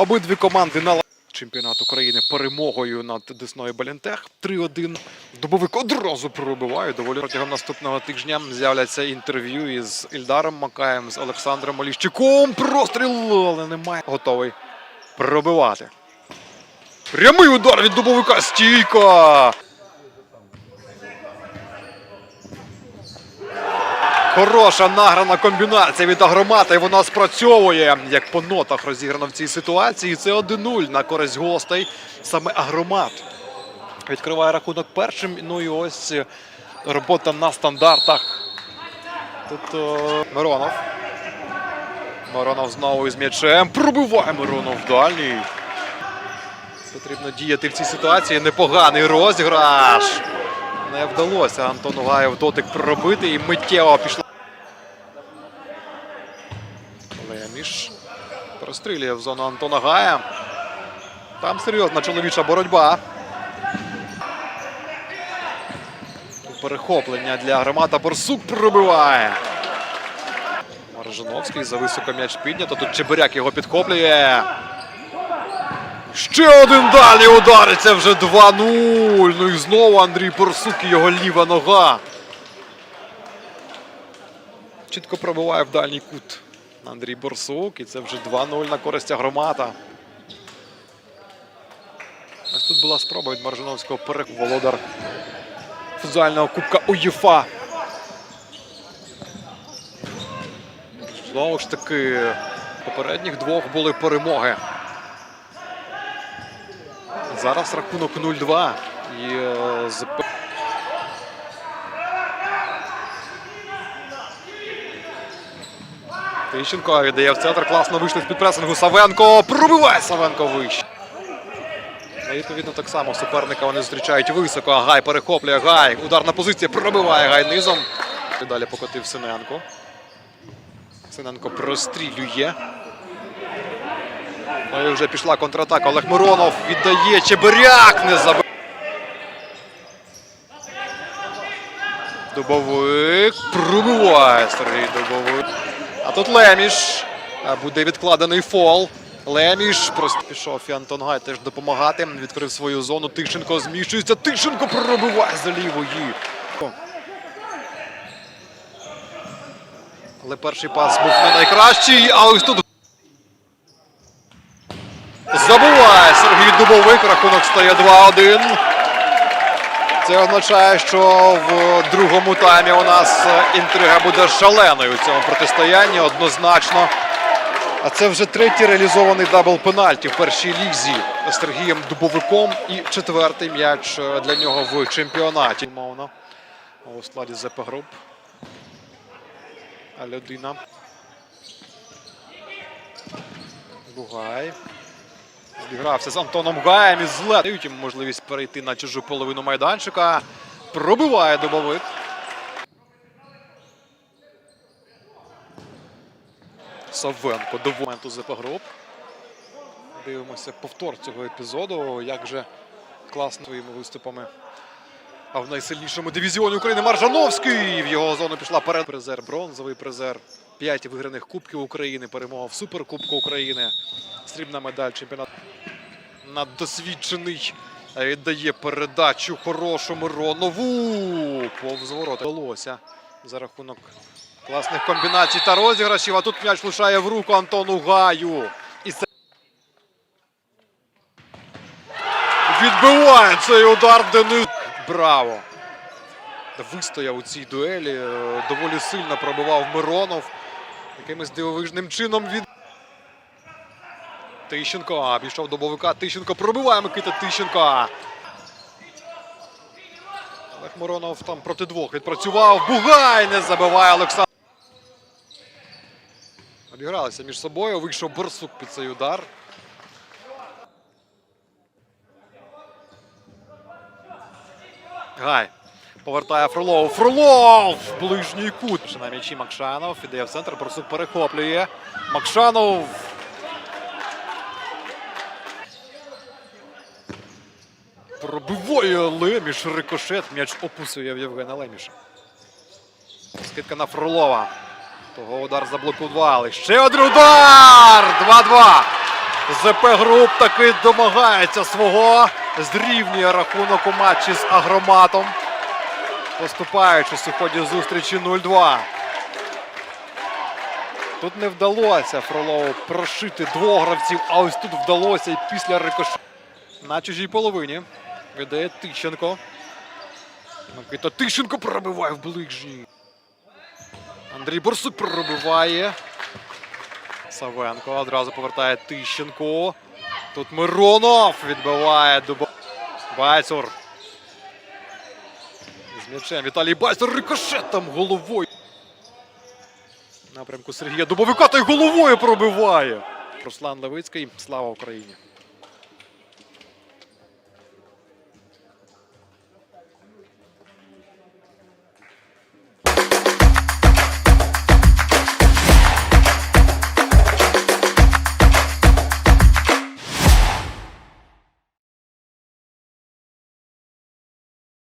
Обидві команди на чемпіонат України перемогою над Десною Балінтех. 3-1. Дубовик одразу пробиває. Доволі протягом наступного тижня з'являться інтерв'ю із Ільдаром Макаєм, з Олександром Оліщиком. Простріл, але немає. Готовий пробивати. Прямий удар від дубовика. Стійка. Хороша награна комбінація від агромата, і вона спрацьовує як по нотах розіграно в цій ситуації. Це 1-0 на користь гостей. Саме агромат відкриває рахунок першим. Ну і ось е, робота на стандартах. Тут о, Миронов. Миронов знову із м'ячем. Пробиває Миронов дальній. Потрібно діяти в цій ситуації. Непоганий розіграш. Не вдалося Антону Гаєв дотик проробити і миттєво пішла. Леміш прострілює в зону Антона Гая. Там серйозна чоловіча боротьба. Перехоплення для громада Борсук пробиває. Маржановський за високо м'яч піднято. Тут Чебиряк його підхоплює. Ще один далі удариться вже 2-0. Ну і знову Андрій Борсук і його ліва нога. Чітко пробиває в дальній кут Андрій Борсук. І це вже 2-0 на користь громада. Ось тут була спроба від Маржиновського перек... Володар футзального кубка УЄФА. Знову ж таки, попередніх двох були перемоги. Зараз рахунок 0-2. І е, з... Тищенко віддає в центр. Класно вийшли з підпресингу. Савенко. Пробиває Савенко вище. Ну, Відповідно, так само суперника вони зустрічають високо. Гай перехоплює. Гай. Ударна позиція. Пробиває Гай низом. І далі покотив Синенко. Синенко прострілює. Ну і вже пішла контратака. Олег Миронов віддає Чебиряк не забив. Дубовик пробиває Сергій Дубовик. А тут Леміш. Буде відкладений фол. Леміш просто пішов і Антон Гай теж допомагати. Відкрив свою зону. Тищенко зміщується. Тищенко пробиває за лівої. Але перший пас був не найкращий. А ось тут Сергій Рахунок стає 2-1. Це означає, що в другому таймі у нас е, інтрига буде шаленою у цьому протистоянні однозначно. А це вже третій реалізований дабл пенальті в першій лізі з Сергієм Дубовиком і четвертий м'яч е, для нього в чемпіонаті. Мовно у складі ЗП груп. Людина. Бугай. Зігрався з Антоном Гаєм і зле. Дають йому можливість перейти на чужу половину майданчика. Пробиває дубовик. Савенко до моменту ЗП груп. Дивимося повтор цього епізоду. Як же класно своїми виступами. А в найсильнішому дивізіоні України Маржановський. В його зону пішла перед призер, бронзовий призер. П'ять виграних Кубків України, перемога в Суперкубку України. Срібна медаль чемпіонату. Наддосвідчений віддає передачу хорошу Миронову. Повз ворота. Вдалося за рахунок класних комбінацій та розіграшів. А тут м'яч лишає в руку Антону Гаю. І це відбиває цей удар Денис. Браво! Вистояв у цій дуелі. Доволі сильно пробивав Миронов. Якимось дивовижним чином від. Тищенко обійшов до Бовика. Тищенко пробиває Микита Тищенко. Олег Миронов там проти двох відпрацював. Бугай не забиває Олександр. Обігралися між собою. Вийшов Борсук під цей удар. Гай. Повертає Фролов. Фролов! Ближній кут. На м'ячі Макшанов. Іде в центр. Борсук перехоплює. Макшанов. Пробиває Леміш. Рикошет. М'яч опусує в Євгена Леміша. Скидка на Фролова. Того удар заблокували. Ще один удар! 2-2. ЗП груп таки домагається свого. Зрівнює рахунок у матчі з агроматом. Поступаючись у ході зустрічі 0-2. Тут не вдалося Фролову прошити двох гравців, а ось тут вдалося і після рикошу. На чужій половині. Віддає Тищенко. Микита Тищенко пробиває в ближній. Андрій Борсук пробиває. Савенко одразу повертає Тищенко. Тут Миронов відбиває Дубо. Байцур. З м'ячем Віталій Байцур рикошетом головою. Напрямку Сергія Дубовика та й головою пробиває. Руслан Левицький. Слава Україні!